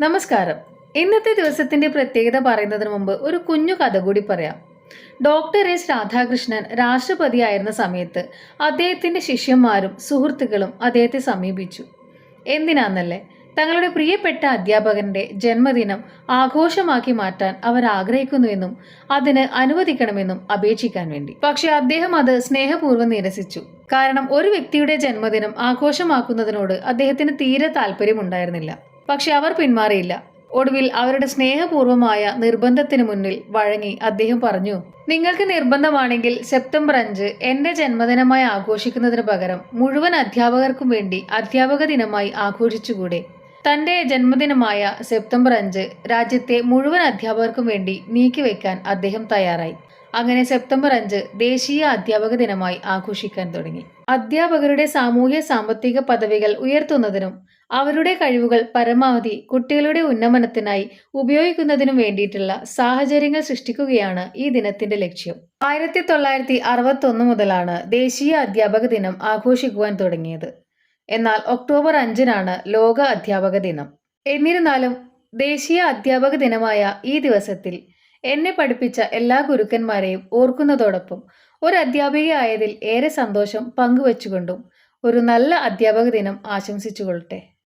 നമസ്കാരം. ഇന്നത്തെ ദിവസത്തിന്റെ പ്രത്യേകത പറയുന്നതിന് മുമ്പ് ഒരു കുഞ്ഞു കഥ കൂടി പറയാം. ഡോക്ടർ എസ് രാധാകൃഷ്ണൻ രാഷ്ട്രപതിയായിരുന്ന സമയത്ത് അദ്ദേഹത്തിന്റെ ശിഷ്യന്മാരും സുഹൃത്തുക്കളും അദ്ദേഹത്തെ സമീപിച്ചു. എന്തിനാന്നല്ലേ? തങ്ങളുടെ പ്രിയപ്പെട്ട അധ്യാപകന്റെ ജന്മദിനം ആഘോഷമാക്കി മാറ്റാൻ അവർ ആഗ്രഹിക്കുന്നുവെന്നും അതിന് അനുവദിക്കണമെന്നും അപേക്ഷിക്കാൻ വേണ്ടി. പക്ഷെ അദ്ദേഹം അത് സ്നേഹപൂർവം നിരസിച്ചു. കാരണം ഒരു വ്യക്തിയുടെ ജന്മദിനം ആഘോഷമാക്കുന്നതിനോട് അദ്ദേഹത്തിന് തീരെ താല്പര്യമുണ്ടായിരുന്നില്ല. പക്ഷെ അവർ പിന്മാറിയില്ല. ഒടുവിൽ അവരുടെ സ്നേഹപൂർവമായ നിർബന്ധത്തിന് മുന്നിൽ വഴങ്ങി അദ്ദേഹം പറഞ്ഞു നിങ്ങൾക്ക് നിർബന്ധമാണെങ്കിൽ സെപ്റ്റംബർ അഞ്ച് എന്റെ ജന്മദിനമായി ആഘോഷിക്കുന്നതിന് പകരം മുഴുവൻ അധ്യാപകർക്കും വേണ്ടി അധ്യാപക ദിനമായി ആഘോഷിച്ചുകൂടെ? തന്റെ ജന്മദിനമായ സെപ്റ്റംബർ അഞ്ച് രാജ്യത്തെ മുഴുവൻ അധ്യാപകർക്കും വേണ്ടി നീക്കിവെക്കാൻ അദ്ദേഹം തയ്യാറായി. അങ്ങനെ സെപ്റ്റംബർ അഞ്ച് ദേശീയ അധ്യാപക ദിനമായി ആഘോഷിക്കാൻ തുടങ്ങി. അധ്യാപകരുടെ സാമൂഹ്യ സാമ്പത്തിക പദവികൾ ഉയർത്തുന്നതിനും അവരുടെ കഴിവുകൾ പരമാവധി കുട്ടികളുടെ ഉന്നമനത്തിനായി ഉപയോഗിക്കുന്നതിനും വേണ്ടിയിട്ടുള്ള സാഹചര്യങ്ങൾ സൃഷ്ടിക്കുകയാണ് ഈ ദിനത്തിന്റെ ലക്ഷ്യം. ആയിരത്തി തൊള്ളായിരത്തി അറുപത്തി ഒന്ന് മുതലാണ് ദേശീയ അധ്യാപക ദിനം ആഘോഷിക്കുവാൻ തുടങ്ങിയത്. എന്നാൽ ഒക്ടോബർ അഞ്ചിനാണ് ലോക അധ്യാപക ദിനം. എന്നിരുന്നാലും ദേശീയ അധ്യാപക ദിനമായ ഈ ദിവസത്തിൽ എന്നെ പഠിപ്പിച്ച എല്ലാ ഗുരുക്കന്മാരെയും ഓർക്കുന്നതോടൊപ്പം ഒരു അധ്യാപികയായതിൽ ഏറെ സന്തോഷം പങ്കുവച്ചുകൊണ്ടും ഒരു നല്ല അധ്യാപക ദിനം ആശംസിച്ചുകൊള്ളട്ടെ.